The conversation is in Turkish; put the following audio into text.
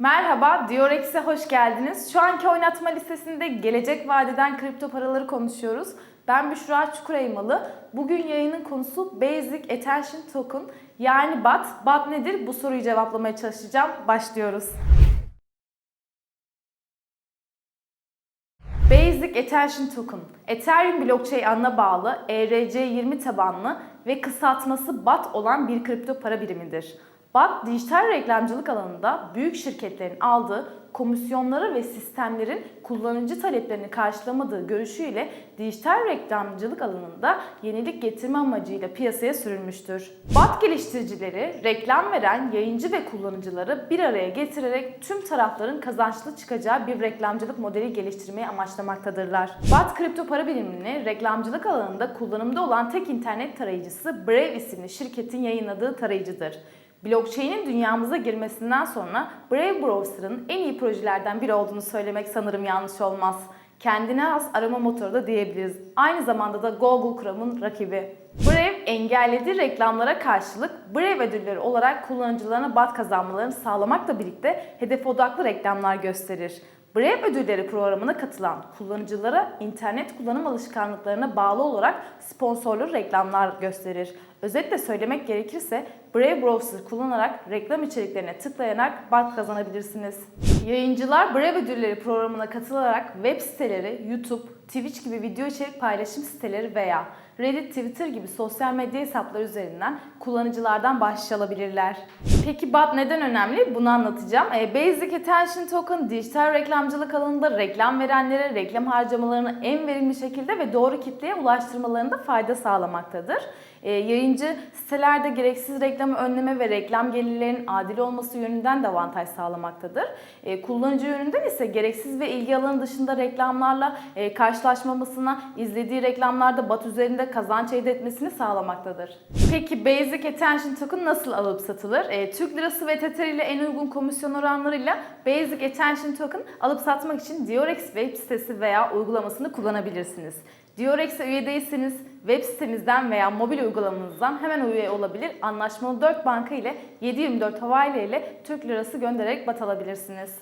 Merhaba, Diorex'e hoş geldiniz. Şu anki oynatma listesinde gelecek vadeden kripto paraları konuşuyoruz. Ben Büşra Çukuraymalı. Bugün yayının konusu Basic Attention Token yani BAT. BAT nedir? Bu soruyu cevaplamaya çalışacağım. Başlıyoruz. Basic Attention Token, Ethereum blockchain ağına bağlı ERC20 tabanlı ve kısaltması BAT olan bir kripto para birimidir. BAT, dijital reklamcılık alanında büyük şirketlerin aldığı komisyonları ve sistemlerin kullanıcı taleplerini karşılamadığı görüşüyle dijital reklamcılık alanında yenilik getirme amacıyla piyasaya sürülmüştür. BAT geliştiricileri, reklam veren yayıncı ve kullanıcıları bir araya getirerek tüm tarafların kazançlı çıkacağı bir reklamcılık modeli geliştirmeyi amaçlamaktadırlar. BAT kripto para birimini reklamcılık alanında kullanımda olan tek internet tarayıcısı Brave isimli şirketin yayınladığı tarayıcıdır. Blockchain'in dünyamıza girmesinden sonra Brave Browser'ın en iyi projelerden biri olduğunu söylemek sanırım yanlış olmaz. Kendine has arama motoru da diyebiliriz. Aynı zamanda da Google Chrome'un rakibi. Brave engellediği reklamlara karşılık Brave ödülleri olarak kullanıcılarına bat kazanmalarını sağlamakla birlikte hedef odaklı reklamlar gösterir. Brave ödülleri programına katılan kullanıcılara internet kullanım alışkanlıklarına bağlı olarak sponsorlu reklamlar gösterir. Özetle söylemek gerekirse Brave Browser kullanarak reklam içeriklerine tıklayarak bat kazanabilirsiniz. Yayıncılar Brave ödülleri programına katılarak web siteleri, YouTube, Twitch gibi video içerik paylaşım siteleri veya Reddit, Twitter gibi sosyal medya hesapları üzerinden kullanıcılardan bahşiş alabilirler. Peki BAT neden önemli? Bunu anlatacağım. E, Basic Attention Token, dijital reklamcılık alanında reklam verenlere reklam harcamalarını en verimli şekilde ve doğru kitleye ulaştırmalarında fayda sağlamaktadır. E, yayıncı sitelerde gereksiz reklamı önleme ve reklam gelirlerinin adil olması yönünden de avantaj sağlamaktadır. E, kullanıcı yönünden ise gereksiz ve ilgi alanı dışında reklamlarla e, karşılaşmamasına, izlediği reklamlarda BAT üzerinde kazanç elde etmesini sağlamaktadır. Peki Basic Attention Token nasıl alıp satılır? E, Türk Lirası ve Tether ile en uygun komisyon oranlarıyla Basic Attention Token alıp satmak için Diorex web sitesi veya uygulamasını kullanabilirsiniz. Diorex'e üye değilseniz web sitemizden veya mobil uygulamanızdan hemen üye olabilir. Anlaşmalı 4 banka ile 724 havale ile Türk lirası göndererek bat alabilirsiniz.